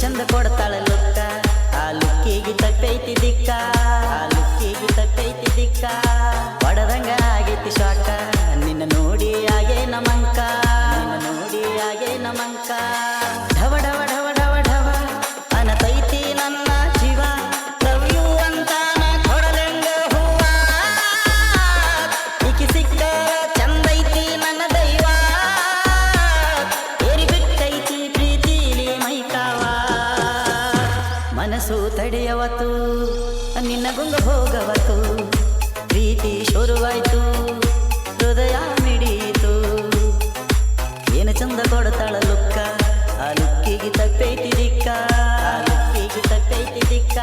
ಚಂದ ಕೊಡ್ತಾಳ ಲುಕ್ಕ. ಆ ಲುಕ್ಕಿಗೆ ತಪ್ಪೈತಿ ದಿಕ್ಕ. ಆ ಲುಕ್ಕಿಗೆ ತಪ್ಪೈತಿ ದಿಕ್ಕ. ಹೊಡೆದಂಗ ಆಗೈತಿ ಶಾಕ ನಿನ್ನ ನೋಡಿ ಆಗೇ ನಮಂಕ ನಿನ್ನ ನೋಡಿ ಆಗೇ ನಮಂಕ ನಡೆಯವತ್ತು ನಿನ್ನ ಗುಂಗ ಹೋಗವತ್ತು, ಪ್ರೀತಿ ಶುರುವಾಯ್ತು, ಹೃದಯ ಮಿಡಿಯಿತು. ಏನು ಚಂದ ಕೊಡತಾಳ ಲುಕ್ಕ, ಆ ಲುಕ್ಕಿಗೆ ತಪ್ಪೈತಿ ದಿಕ್ಕ, ಆ ಲುಕ್ಕಿಗೆ ತಪ್ಪೈತಿ ದಿಕ್ಕ.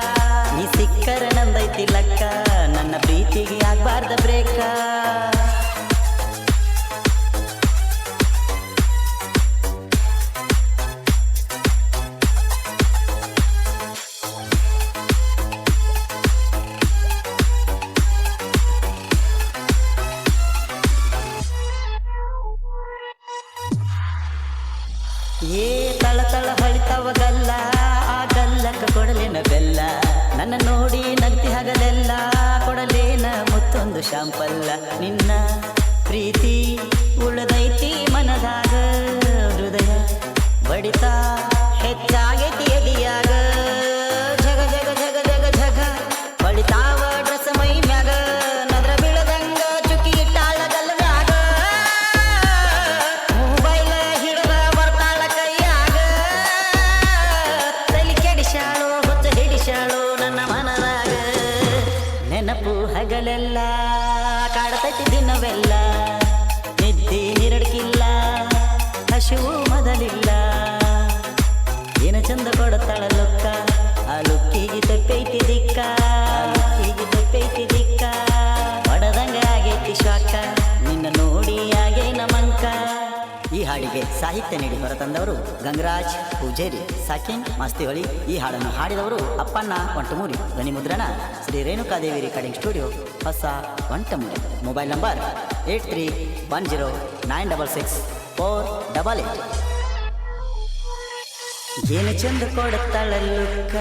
ನೀ ಸಿಕ್ಕರ ನಂದೈತಿ ಲಕ್ಕ. ಏ ತಳ ತಳ ಹಳಿತವಗಲ್ಲ ಆ ಗಲ್ಲಕ್ಕ ಕೊಡಲೇನ ಬೆಲ್ಲ. ನನ್ನ ನೋಡಿ ನಗ್ತಿ ಹಗಲೆಲ್ಲ, ಕೊಡಲೇನ ಮತ್ತೊಂದು ಶಾಂಪಲ್ಲ. ನಿನ್ನ ಪ್ರೀತಿ ಉಳದೈತಿ ನೆನಪು ಹಗಲೆಲ್ಲ ಕಾಡತೈತಿ ದಿನವೆಲ್ಲ ನಿದ್ದೆ ನಿರಡ್ಕಿಲ್ಲ ಹಸಿವು ಮೊದಲಿಲ್ಲ. ಏನ ಚಂದ ಕೊಡತಾಳ ಈ ಹಾಡಿಗೆ ಸಾಹಿತ್ಯ ನೀಡಿ ಹೊರತಂದವರು ಗಂಗರಾಜ್, ಪೂಜೇರಿ ಸಾಕಿನ್ ಮಾಸ್ತಿಹೊಳಿ ಈ ಹಾಡನ್ನು ಹಾಡಿದವರು ಅಪ್ಪಣ್ಣ ಒಂಟಮೂರಿ ಧ್ವನಿ ಮುದ್ರಣ ಶ್ರೀ ರೇಣುಕಾದೇವಿ ರೆಕಾರ್ಡಿಂಗ್ ಸ್ಟುಡಿಯೋ, ಹೊಸ ಒಂಟಮೂರಿ. Mobile number eight three one zero nine double six four double eight. ಏನು ಚಂದ ಕೊಡುತ್ತಾಳ ಲುಕ್ಕ?